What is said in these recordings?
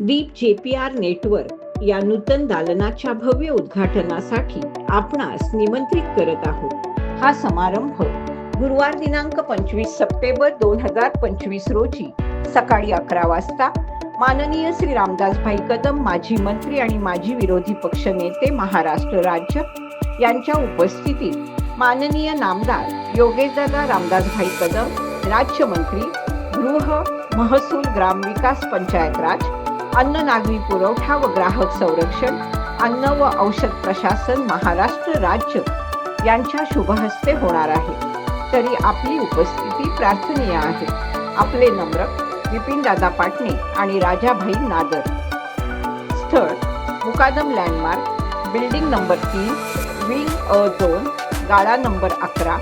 दीप J P R network या नूतन दालनाच्या भव्य उद्घाटनासाठी आपणास निमंत्रित करत आहोत. हा समारंभ गुरुवार दिनांक पंचवीस सप्टेंबर दोन हजार पंचवीस रोजी सकाळी अकरा वाजता माननीय श्री रामदासभाई कदम माजी मंत्री आणि माजी विरोधी पक्ष नेते महाराष्ट्र राज्य यांच्या उपस्थितीत माननीय नामदार योगेशदादा रामदासभाई कदम राज्यमंत्री गृह महसूल ग्रामविकास पंचायत राज अन्न नागरी पुरवठा व ग्राहक संरक्षण अन्न व औषध प्रशासन महाराष्ट्र राज्य यांच्या शुभहस्ते होणार आहे. तरी आपली उपस्थिती प्रार्थनीय आहे. आपले नम्र विपिनदादा पाटणे आणि राजाभाई नादर. स्थळ मुकादम लँडमार्क बिल्डिंग नंबर तीन विंग अ दोन गाळा नंबर अकरा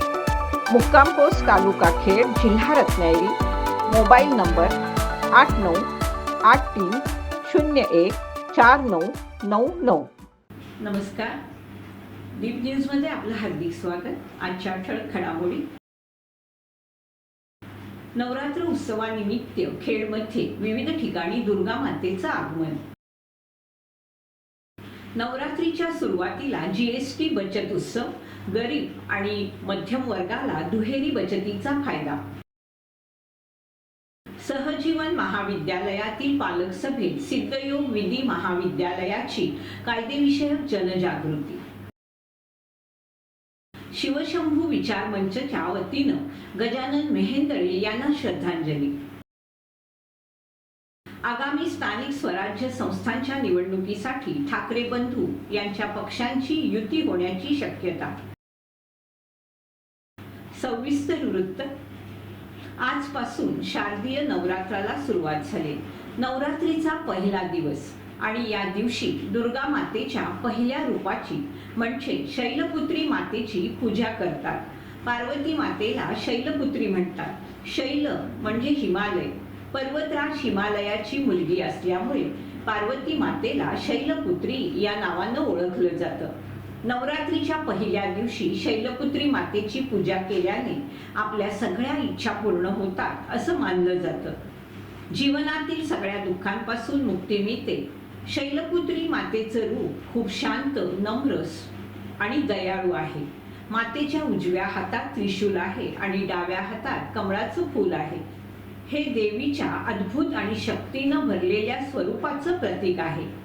मुक्काम पोस्ट तालुका खेड जिल्हा रत्नागिरी मोबाईल नंबर आठ नऊ आठ तीन शून्य एक चार नऊ नऊ नऊ. नमस्कार. डीप न्यूजमध्ये आपलं हार्दिक स्वागत. आजच्या ठळक घडामोडी. नवरात्र उत्सवानिमित्त खेडमध्ये विविध ठिकाणी दुर्गा मातेचं आगमन. नवरात्रीच्या सुरुवातीला जीएसटी बचत उत्सव गरीब आणि मध्यम वर्गाला दुहेरी बचतीचा फायदा. सहजीवन महाविद्यालयातील पालक सभेत सिद्धयोग विधी महाविद्यालयाची कायदेविषयक जनजागृती. शिवशंभू विचार मंचच्या वतीनं गजानन मेहेंदळे यांना श्रद्धांजली. आगामी स्थानिक स्वराज्य संस्थांच्या निवडणुकीसाठी ठाकरे बंधू यांच्या पक्षांची युती होण्याची शक्यता. सविस्तर वृत्त आजपासून शारदीय नवरात्राला सुरुवात झाली. नवरात्रीचा पहिला दिवस आणि या दिवशी दुर्गा मातेच्या पहिल्या रूपाची म्हणजे शैलपुत्री मातेची पूजा करतात. पार्वती मातेला शैलपुत्री म्हणतात. शैल म्हणजे हिमालय. पर्वतराज हिमालयाची मुलगी असल्यामुळे पार्वती मातेला शैलपुत्री या नावानं ओळखलं जातं. नवरात्रीच्या पहिल्या दिवशी शैलपुत्री मातेची पूजा केल्याने आपल्या सगळ्या इच्छा पूर्ण होतात असं मानलं जातं. जीवनातील सगळ्या दुःखांपासून मुक्ती मिळते. शैलपुत्री मातेचं रूप खूप शांत नम्रस आणि दयाळू आहे. मातेच्या उजव्या हातात त्रिशूल आहे आणि डाव्या हातात कमळाचं फूल आहे. हे देवीच्या अद्भुत आणि शक्तीनं भरलेल्या स्वरूपाचं प्रतीक आहे.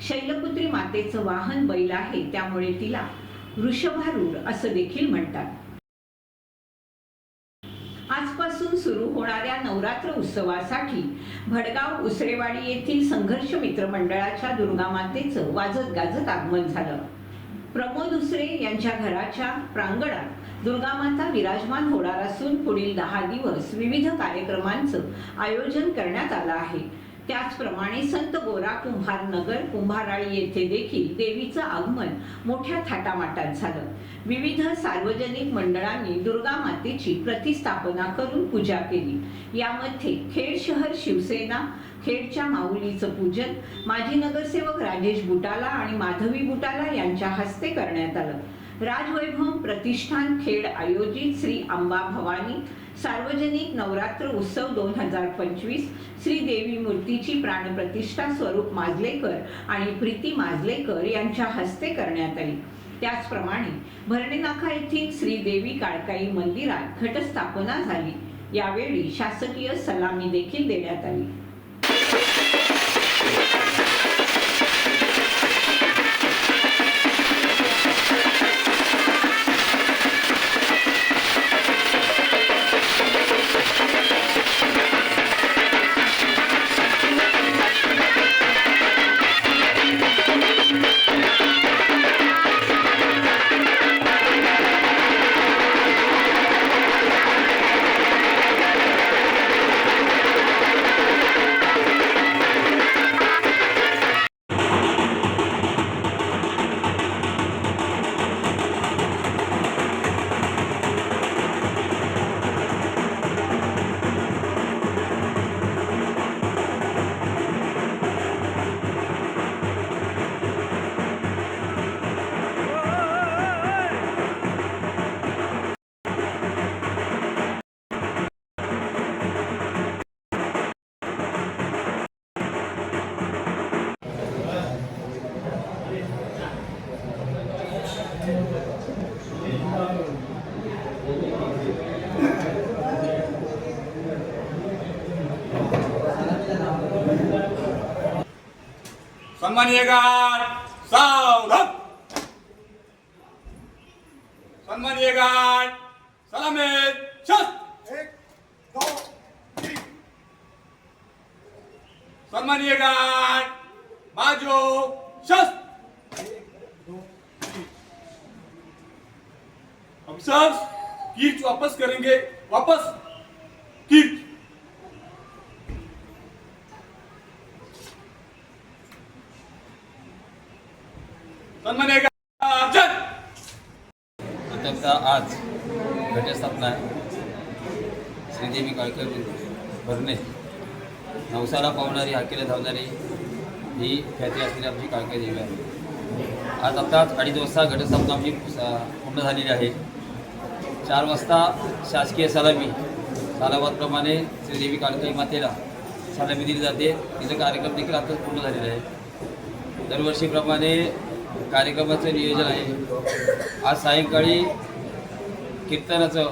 शैलपुत्री मातेचं वाहन बैल आहे त्यामुळे तिला वृषभारूढ असं देखील म्हणतात. आजपासून सुरू होणाऱ्या नवरात्र उत्सवासाठी भडगाव उसरेवाडी येथील संघर्ष मित्र मंडळाच्या दुर्गा मातेचं वाजत गाजत आगमन झालं. प्रमोद उसरे यांच्या घराच्या प्रांगणात दुर्गामाता विराजमान होणार असून पुढील दहा दिवस विविध कार्यक्रमांचं आयोजन करण्यात आलं आहे. त्याचप्रमाणे संत गोरा कुंभार नगर कुंभाराळी येथे देखील देवीचं आगमन मोठ्या थाटामाटात झालं. विविध सार्वजनिक मंडळांनी दुर्गा मातेची प्रतिस्थापना करून पूजा केली. यामध्ये खेड शहर शिवसेना खेडच्या माऊलीचं पूजन माजी नगरसेवक राजेश बुटाला आणि माधवी बुटाला यांच्या हस्ते करण्यात आलं. राजवैभव प्रतिष्ठान खेड आयोजित श्री अंबा भवानी सार्वजनिक नवरात्र उत्सव दोन हजार पंचवीस श्री देवी मूर्तीची प्राणप्रतिष्ठा स्वरूप माजलेकर आणि प्रीती माजलेकर यांच्या हस्ते करण्यात आली. त्याचप्रमाणे भरणेनाका येथील श्री देवी काळकाई मंदिरात घटस्थापना झाली. यावेळी शासकीय सलामी देखील देण्यात आली. सन्माननीय गाड सावधान आता आज घटस्थापना श्रीदेवी काळकर भरणे. नवसाला पावणारी हाकेला धावणारी ही ख्याती असलेली आमची काळकर देवी आहे. आज आत्ताच अडीच वाजता घटस्थापना आमची स- पूर्ण झालेली आहे. चार वाजता शासकीय सलामी सालाबादप्रमाणे श्रीदेवी काळकरी मातेला सलामी दिली जाते. तिचा कार्यक्रम देखील आत्ताच पूर्ण झालेला आहे. दरवर्षीप्रमाणे कार्यक्रमाचं नियोजन आहे. आज सायंकाळी कीर्तनाचं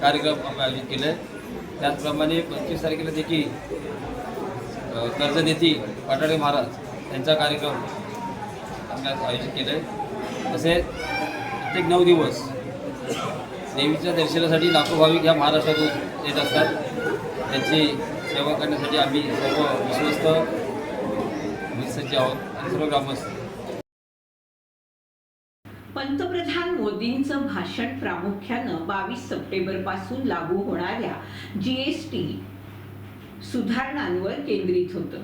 कार्यक्रम आम्ही आयोजित केलं आहे त्याचप्रमाणे पंचवीस तारखेला देखील अ, कर्जनेती पाटाळे महाराज यांचा कार्यक्रम आम्ही आयोजित केलं आहे तसेच प्रत्येक नऊ दिवस देवीच्या दर्शनासाठी लाखो भाविक ह्या महाराष्ट्रातून येत असतात. त्यांची सेवा करण्यासाठी आम्ही सर्व विश्वस्त सज्ज आहोत आणि सर्व ग्रामस्थ. पंतप्रधान मोदींचं भाषण प्रामुख्यानं बावीस सप्टेंबरपासून लागू होणाऱ्या जीएसटी सुधारणांवर केंद्रित होतं.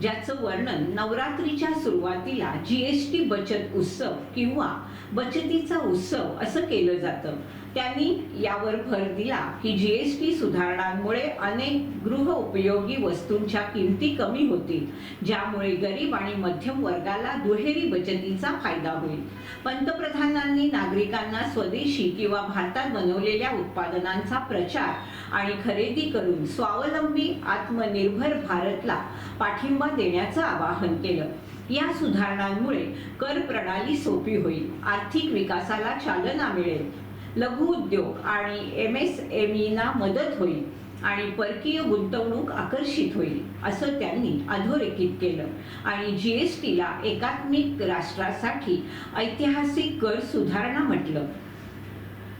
ज्याचं वर्णन नवरात्रीच्या सुरुवातीला जीएसटी बचत उत्सव किंवा बचतीचा उत्सव असं केलं जातं. त्यांनी यावर भर दिला की जीएसटी सुधारणांमुळे अनेक गृह उपयोगी वस्तूंच्या किमती कमी होतील ज्यामुळे गरीब आणि मध्यम वर्गाला दुहेरी बचतीचा फायदा होईल. पंतप्रधानांनी नागरिकांना स्वदेशी किंवा भारतात बनवलेल्या उत्पादनांचा प्रचार आणि खरेदी करून स्वावलंबी आत्मनिर्भर भारतला पाठिंबा देण्याचं आवाहन केलं. या सुधारणांमुळे कर प्रणाली सोपी होईल आर्थिक विकासाला चालना मिळेल लघु उद्योग आणि एम एस एम ईना मदत होईल आणि परकीय गुंतवणूक आकर्षित होईल असं त्यांनी अधोरेखित केलं. आणि जी एस टीला एकात्मिक राष्ट्रासाठी ऐतिहासिक कर सुधारणा म्हटलं.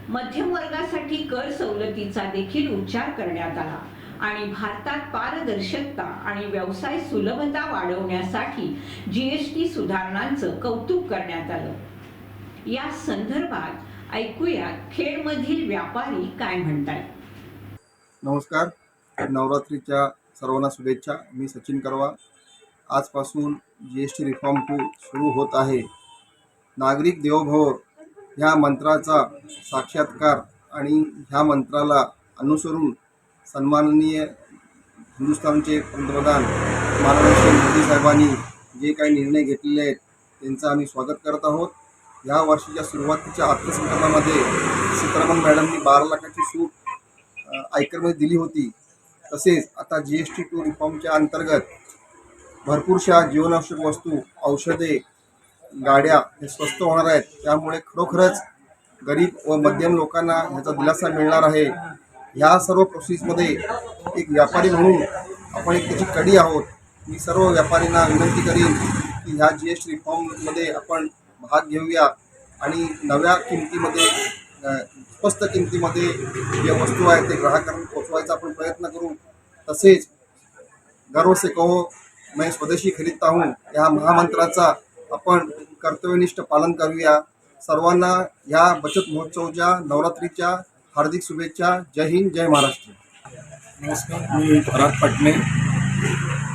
मध्यम वर्गासाठी कर सवलतीचा देखील उच्चार करण्यात आला आणि भारतात पारदर्शकता आणि व्यवसाय सुलभता वाढवण्यासाठी जीएसटी सुधारणांचं कौतुक करण्यात आलं. या संदर्भात ऐकूया खेडमधील व्यापारी काय म्हणतात नमस्कार. नवरात्रीच्या सर्वांना शुभेच्छा. मी सचिन करवा. आजपासून G S T reform two सुरू होत आहे. नागरिक देवभव ह्या मंत्राचा साक्षात्कार आणि ह्या मंत्राला अनुसरून सन्माननीय हिंदुस्थानचे पंतप्रधान माननीय मोदी साहेबांनी जे काही निर्णय घेतलेले आहेत त्यांचं आम्ही स्वागत करत आहोत. ह्या वर्षीच्या सुरुवातीच्या अर्थसंकल्पामध्ये सीतारामन मॅडमनी बारा लाखाची सूट आयकरमध्ये दिली होती. तसेच आता जी एस टी टू रिफॉर्मच्या अंतर्गत भरपूरशा जीवनावश्यक वस्तू औषधे गाड्या हे स्वस्त होणार आहेत. त्यामुळे खरोखरच गरीब व मध्यम लोकांना ह्याचा दिलासा मिळणार आहे. ह्या सर्व प्रोसेसमध्ये एक व्यापारी म्हणून आपण एक त्याची कडी आहोत. मी सर्व व्यापाऱ्यांना विनंती करीन की ह्या जी एस टी रिफॉर्ममध्ये आपण भाग घेऊया आणि नव्या किमतीमध्ये स्वस्त किमतीमध्ये जे वस्तू आहेत ते ग्राहकांना पोचवायचा आपण प्रयत्न करू. तसेच गर्व से कहो मैं स्वदेशी खरीदता हूँ या महामंत्राचा आपण कर्तव्यनिष्ठ पालन करूया. सर्वांना ह्या बचत महोत्सवच्या नवरात्रीच्या हार्दिक शुभेच्छा. जय हिंद जय महाराष्ट्र. नमस्कार मी पराग पाटणे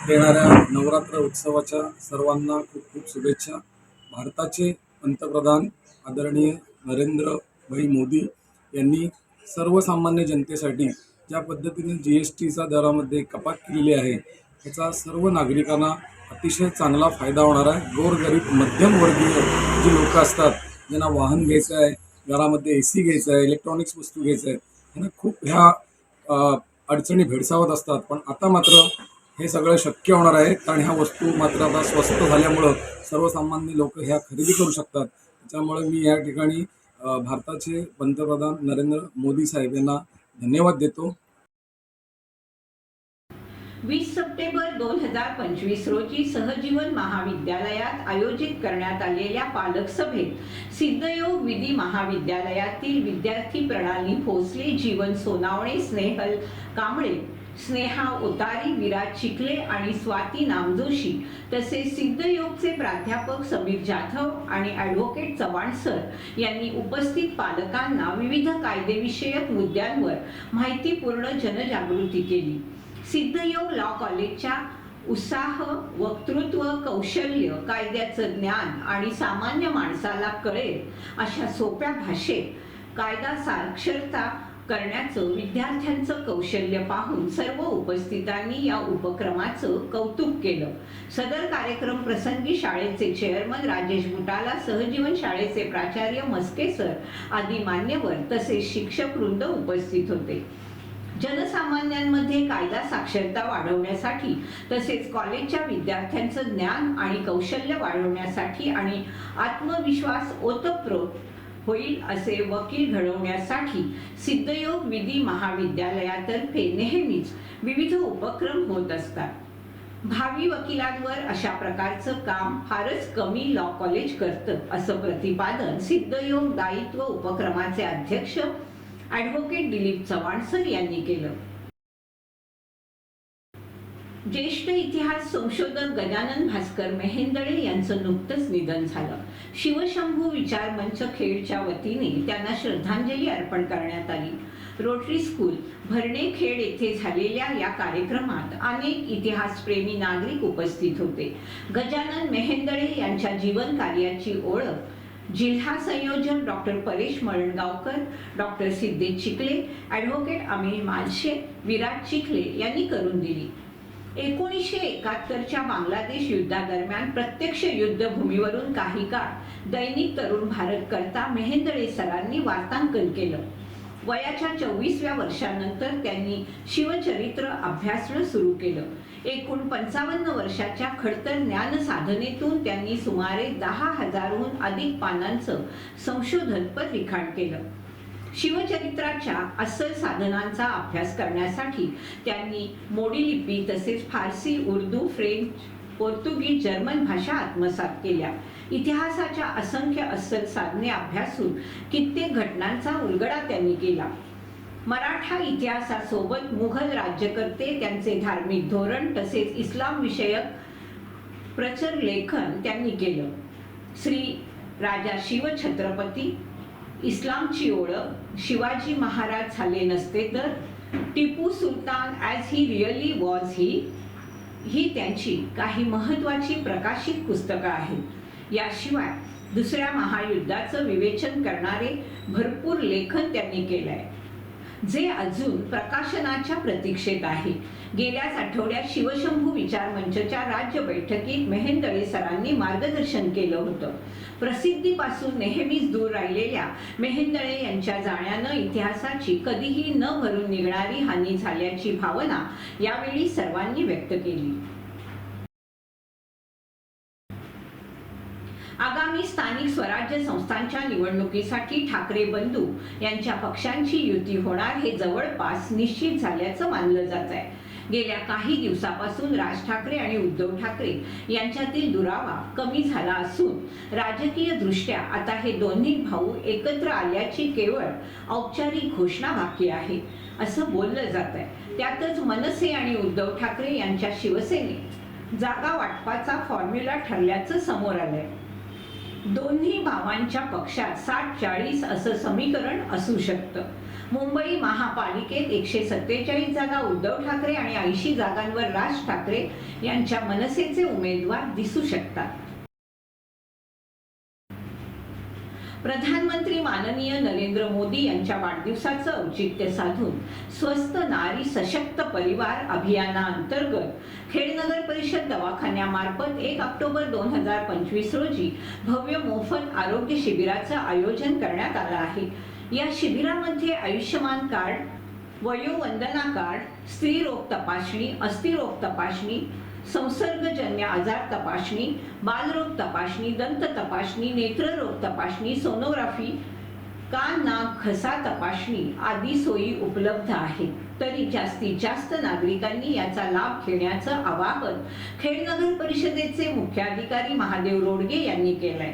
येणाऱ्या नवरात्र उत्सवाच्या सर्वांना खूप खूप शुभेच्छा. भारताचे पंतप्रधान आदरणीय नरेंद्र भाई मोदी यांनी सर्वसामान्य जनतेसाठी ज्या पद्धतीने जी एस टीचा दरामध्ये कपात केलेली आहे त्याचा सर्व नागरिकांना अतिशय चांगला फायदा होणार आहे. गोरगरीब मध्यमवर्गीय जी लोक असतात ज्यांना वाहन घ्यायचं आहे घरामध्ये ए सी घ्यायचं आहे इलेक्ट्रॉनिक्स वस्तू घ्यायचं आहे त्यांना खूप ह्या अडचणी भेडसावत असतात. पण आता मात्र हे सगळं शक्य होणार आहे. कारण ह्या वस्तू मात्र आता स्वस्त झाल्यामुळं सर्वसामान्य लोक ह्या खरेदी करू शकतात. त्यामुळे मी या ठिकाणी भारताचे पंतप्रधान नरेंद्र मोदी साहेब यांना धन्यवाद देतो. वीस सप्टेंबर दोन हजार पंचवीस रोजी सहजीवन महाविद्यालयात आयोजित करण्यात आलेल्या पालक सभेत सिद्धयोग विधी महाविद्यालयातील विद्यार्थी प्रणाली भोसले जीवन सोनावणे स्नेहल कांबळे स्नेहा ओतारी विराज चिखले आणि स्वाती नामजोशी तसेच सिद्धयोगचे प्राध्यापक समीर जाधव आणि ॲडव्होकेट चव्हाण सर यांनी उपस्थित पालकांना विविध कायदेविषयक मुद्द्यांवर माहितीपूर्ण जनजागृती केली. सिद्धयोग लॉ कॉलेजच्या उत्साह वक्तृत्व कौशल्य कायद्याचं ज्ञान आणि सामान्य माणसाला कळेल अशा सोप्या भाषेत कायदा साक्षरता करण्याचं विद्यार्थ्यांचं कौशल्य पाहून सर्व उपस्थितांनी या उपक्रमाचं कौतुक केलं. सदर कार्यक्रम प्रसंगी शाळेचे चेअरमन राजेश बुटाला सहजीवन शाळेचे प्राचार्य मस्के सर आदी मान्यवर तसेच शिक्षक वृंद उपस्थित होते. जनसामान्यांमध्ये कायदा साक्षरता वाढवण्यासाठी तसेच कॉलेजच्या विद्यार्थ्यांचं ज्ञान आणि कौशल्य वाढवण्यासाठी आणि आत्मविश्वास ओतप्रोत होईल असे वकील घडवण्यासाठी सिद्धयोग विधी महाविद्यालयातर्फे नेहमीच विविध उपक्रम होत असतात. भावी वकिलांवर अशा प्रकारचं काम फारच कमी लॉ कॉलेज करतं असं प्रतिपादन सिद्धयोग दायित्व उपक्रमाचे अध्यक्ष ॲडव्होकेट दिलीप चव्हाण सर यांनी केलं. ज्येष्ठ इतिहास संशोधक गजानन भास्कर मेहेंदळे यांचं नुकतंच निधन झालं. शिवशंभू विचार मंच खेडच्या वतीने त्यांना श्रद्धांजली अर्पण करण्यात आली. रोटरी स्कूल भरणे खेड येथे झालेल्या या कार्यक्रमात अनेक इतिहासप्रेमी नागरिक उपस्थित होते. गजानन मेहेंदळे यांच्या जीवन कार्याची ओळख जिल्हा संयोजन doctor Paresh Marangaonkar doctor Siddhesh Chikhale advocate Amir Malshe Virat Chikhale यांनी करून दिली. एकोणीसशे एकाहत्तरच्या बांगलादेश युद्धादरम्यान प्रत्यक्ष युद्धभूमीवरून काही काळ दैनिक तरुण भारत करता मेहेंदळे सरांनी वार्तांकन केलं. वयाच्या चोवीसव्या वर्षानंतर त्यांनी शिवचरित्र अभ्यासणं सुरू केलं. एकूण पंचावन्न वर्षाच्या खडतर ज्ञान साधनेतून त्यांनी सुमारे दहा हजारहून अधिक पानांचं संशोधनपर लिखाण केलं. शिवचरित्राच्या अस्सल साधनांचा अभ्यास करण्यासाठी त्यांनी मोडी लिपी तसेच Farsi Urdu French Portuguese German भाषा आत्मसात केल्या. इतिहासाच्या असंख्य अस्सल साधने अभ्यासून कित्येक घटनांचा उलगडा त्यांनी केला. मराठा इतिहासासोबत मुघल राज्यकर्ते त्यांचे धार्मिक धोरण तसेच इस्लाम विषयक प्रचर लेखन त्यांनी केलं. श्री राजा शिवछत्रपती इस्लामची ओळख शिवाजी महाराज झाले नसते तर Tipu Sultan as he really was he he त्यांची काही महत्त्वाची प्रकाशित पुस्तकं आहेत. याशिवाय दुसऱ्या महायुद्धाचं विवेचन करणारे भरपूर लेखन त्यांनी केलंय. जे अजून प्रकाशनाच्या प्रतीक्षेत आहे. गेल्याच आठवड्यात शिवशंभू विचार मंचच्या राज्य बैठकीत मेहेंदळे सरांनी मार्गदर्शन केलं होतं. प्रसिद्धीपासून नेहमीच दूर राहिलेल्या मेहेंदळे यांच्या जाण्यानं इतिहासाची कधीही न भरून निघणारी हानी झाल्याची भावना यावेळी सर्वांनी व्यक्त केली. आगामी स्थानिक स्वराज्य संस्थांच्या निवडणुकीसाठी ठाकरे बंधू यांच्या पक्षांची युती होणार हे जवळपास निश्चित झाल्याचं मानलं जात आहे गेल्या काही दिवसापासून राज ठाकरे आणि उद्धव ठाकरे यांच्यातील दुरावा कमी झाला असून राजकीय दृष्ट्या आता हे दोन्ही भाऊ एकत्र आल्याची केवळ औपचारिक घोषणा बाकी आहे असं बोललं जात आहे त्यातच मनसे आणि उद्धव ठाकरे यांच्या शिवसेनेत जागा वाटपाचा फॉर्म्युला ठरल्याचं समोर आलंय. दोन्ही भावांच्या पक्षात साठ चाळीस असं समीकरण असू शकतं. मुंबई महापालिकेत एकशे सत्तेचाळीस जागा उद्धव ठाकरे आणि ऐंशी जागांवर राज ठाकरे यांच्या मनसेचे उमेदवार दिसू शकतात. प्रधानमंत्री माननीय नरेंद्र मोदी यांच्या वाढदिवसाचं औचित्य साधून स्वस्त नारी सशक्त परिवार अभियानाअंतर्गत खेडनगर परिषद दवाखान्यामार्फत एक ऑक्टोबर दोन हजार पंचवीस रोजी भव्य मोफत आरोग्य शिबिराचं आयोजन करण्यात आलं आहे. या शिबिरामध्ये आयुष्यमान कार्ड वयोवंदना कार्ड स्त्रीरोग तपासणी अस्थिरोग तपासणी संसर्गजन्य आजार तपासणी बालरोग तपासणी दंत तपासणी नेत्ररोग तपासणी सोनोग्राफी कान नाक घसा तपासणी आदी सोयी उपलब्ध आहेत. तरी जास्तीत जास्त नागरिकांनी याचा लाभ घेण्याचं आवाहन खेड नगर परिषदेचे मुख्याधिकारी महादेव रोडगे यांनी केलंय.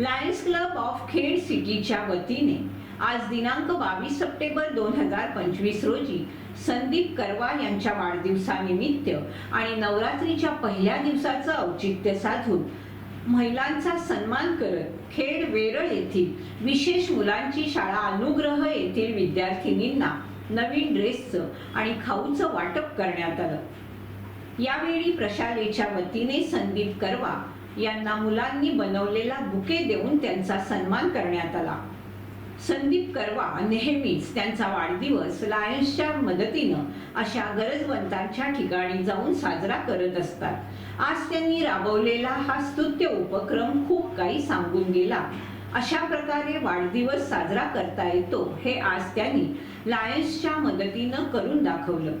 लायन्स क्लब ऑफ खेड सिटीच्या वतीने आज दिनांक बावीस सप्टेंबर दोन हजार पंचवीस रोजी संदीप करवा यांच्या वाढदिवसानिमित्त आणि नवरात्रीच्या पहिल्या दिवसाचं औचित्य साधून महिलांचा सन्मान करत खेड वेरळ येथील विशेष मुलांची शाळा अनुग्रह येथील विद्यार्थिनींना नवीन ड्रेसचं आणि खाऊचं वाटप करण्यात आलं. यावेळी प्रशालेच्या वतीने संदीप करवा यांना मुलांनी बनवलेला बुके देऊन त्यांचा सन्मान करण्यात आला. संदीप करवा नेहमीच त्यांचा वाढदिवस लायन्सच्या मदतीनं अशा गरजवंतांच्या ठिकाणी जाऊन साजरा करत असतात. आज त्यांनी राबवलेला हा स्तुत्य उपक्रम खूप काही सांगून गेला. अशा प्रकारे वाढदिवस साजरा करता येतो हे आज त्यांनी लायन्सच्या मदतीनं करून दाखवलं.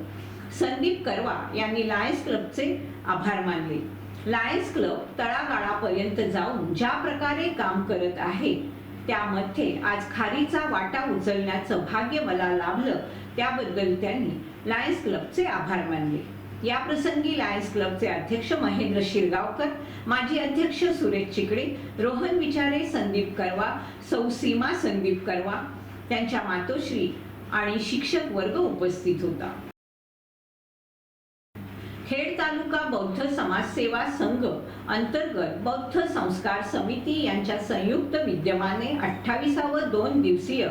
संदीप करवा यांनी लायन्स क्लबचे आभार मानले. लायन्स क्लब तळागाळापर्यंत जाऊन ज्या प्रकारे काम करत आहे त्यामध्ये आज खारीचा वाटा उचलण्याचं भाग्य मला लाभलं त्याबद्दल त्यांनी लायन्स क्लबचे आभार मानले. या प्रसंगी लायन्स क्लबचे अध्यक्ष महेंद्र शिरगावकर माजी अध्यक्ष सुरेश चिकडे रोहन विचारे संदीप करवा सौ सीमा संदीप करवा त्यांच्या मातोश्री आणि शिक्षक वर्ग उपस्थित होता. तालुका बौद्ध समाजसेवा संघ अंतर्गत बौद्ध संस्कार समिती यांच्या संयुक्त विद्यमाने अठ्ठावीसावं दोन दिवसीय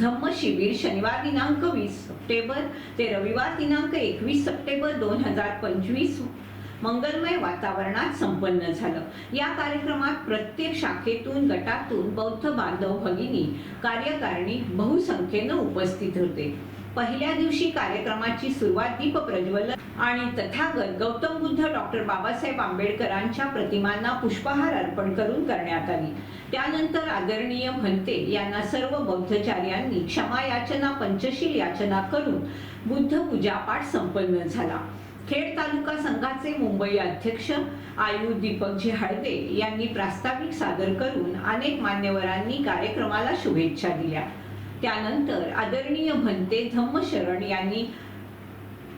धम्म शिबिर शनिवार दिनांक वीस सप्टेंबर ते रविवार दिनांक एकवीस सप्टेंबर दोन हजार पंचवीस मंगलमय वातावरणात संपन्न झालं. या कार्यक्रमात प्रत्येक शाखेतून गटातून बौद्ध बांधव भगिनी कार्यकारिणी बहुसंख्येनं उपस्थित होते. पहिल्या दिवशी कार्यक्रमाची सुरुवात दीप प्रज्वलन आणि तथागत गौतम बुद्ध डॉक्टर बाबासाहेब आंबेडकरांच्या प्रतिमांना पुष्पहार अर्पण करून करण्यात आली. त्यानंतर आदरणीय म्हणते यांना सर्व बौद्धचार्यांनी क्षमा याचना पंचशील याचना करून बुद्ध पूजापाठ संपन्न झाला. खेड तालुका संघाचे मुंबई अध्यक्ष आयु दीपकजी हळदे यांनी प्रास्ताविक सादर करून अनेक मान्यवरांनी कार्यक्रमाला शुभेच्छा दिल्या. त्यानंतर आदरणीय भंते धम्मशरण यांनी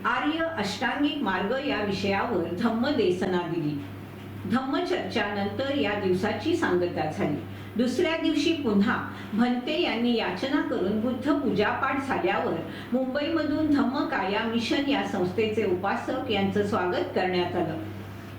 आर्य अष्टांगिक मार्ग या विषयावर धम्म देसना दिली. धम्मचर्चानंतर या दिवसाची सांगता झाली. दुसऱ्या दिवशी पुन्हा भंते यांनी याचना करून बुद्ध पूजापाठ झाल्यावर मुंबईमधून धम्मकाया मिशन या संस्थेचे उपासक यांचं स्वागत करण्यात आलं.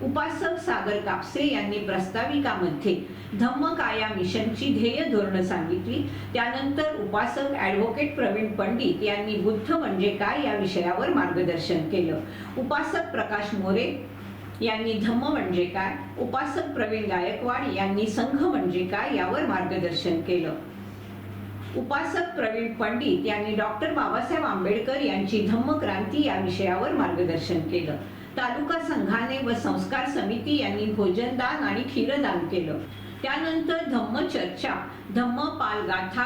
उपासक सागर कापसे यांनी प्रस्ताविकामध्ये धम्मकाया मिशनची ध्येय धोरणं सांगितली. त्यानंतर उपासक ॲडव्होकेट प्रवीण पंडित यांनी बुद्ध म्हणजे काय या विषयावर मार्गदर्शन केलं. उपासक प्रकाश मोरे यांनी धम्म म्हणजे काय? उपासक प्रवीण गायकवाड यांनी संघ म्हणजे काय यावर मार्गदर्शन केलं. उपासक प्रवीण पंडित यांनी डॉक्टर बाबासाहेब आंबेडकर यांची धम्म क्रांती या विषयावर मार्गदर्शन केलं. तालुका संघाने व संस्कार समिती यांनी भोजनदान आणि क्षीरदान केलं. त्यानंतर धम्म चर्चा धम्म पालगाथा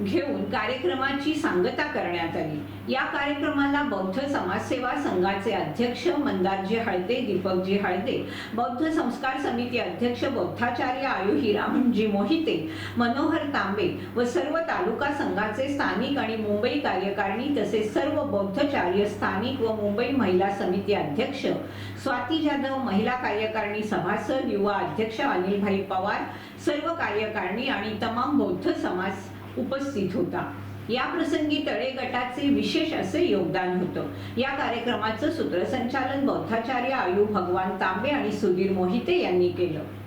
घेऊन कार्यक्रमाची सांगता करण्यात आली. या कार्यक्रमाला बौद्ध समाजसेवा संघाचे अध्यक्ष मंदारजी हळदे दीपकजी हळदे बौद्ध संस्कार समिती अध्यक्ष बौद्धाचार्य आयु हिरामजी मोहिते मनोहर तांबे व सर्व तालुका संघाचे स्थानिक आणि मुंबई कार्यकारिणी तसेच सर्व बौद्धचार्य स्थानिक व मुंबई महिला समिती अध्यक्ष स्वाती जाधव महिला कार्यकारिणी सभासद युवा अध्यक्ष अनिलभाई पवार सर्व कार्यकारिणी आणि तमाम बौद्ध समाज उपस्थित होता. या प्रसंगी तळे गटाचे विशेष असे योगदान होतं. या कार्यक्रमाचं सूत्रसंचालन बौद्धाचार्य आयु भगवान तांबे आणि सुधीर मोहिते यांनी केलं.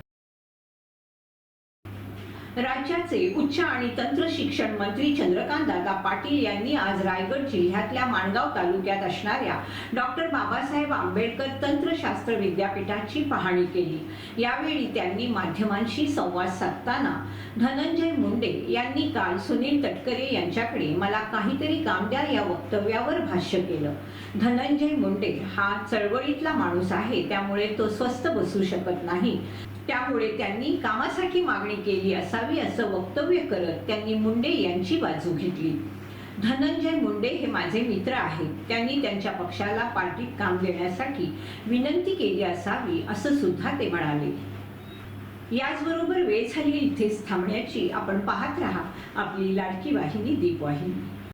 राज्याचे उच्च आणि तंत्र शिक्षण मंत्री चंद्रकांत दादा पाटील यांनी आज रायगड जिल्ह्यातल्या माणगाव तालुक्यात असणाऱ्या डॉक्टर बाबासाहेब आंबेडकर तंत्रशास्त्र विद्यापीठाची पाहणी केली. यावेळी त्यांनी माध्यमांशी संवाद साधताना धनंजय मुंडे यांनी काल सुनील तटकरे यांच्याकडे मला काहीतरी काम द्या या वक्तव्यावर भाष्य केलं. धनंजय मुंडे हा चळवळीतला माणूस आहे त्यामुळे तो स्वस्थ बसू शकत नाही. त्यामुळे त्यांनी कामासाठी मागणी केली असावी असं वक्तव्य करत त्यांनी मुंडे यांची बाजू घेतली. धनंजय मुंडे हे माझे मित्र आहेत. त्यांनी त्यांच्या पक्षाला पार्टीत काम देण्यासाठी विनंती केली असावी असं सुद्धा ते म्हणाले. याचबरोबर वेळ झाली इथेच थांबण्याची. आपण पाहत राहा. आपली लाडकी वाहिनी दीपवाहिनी.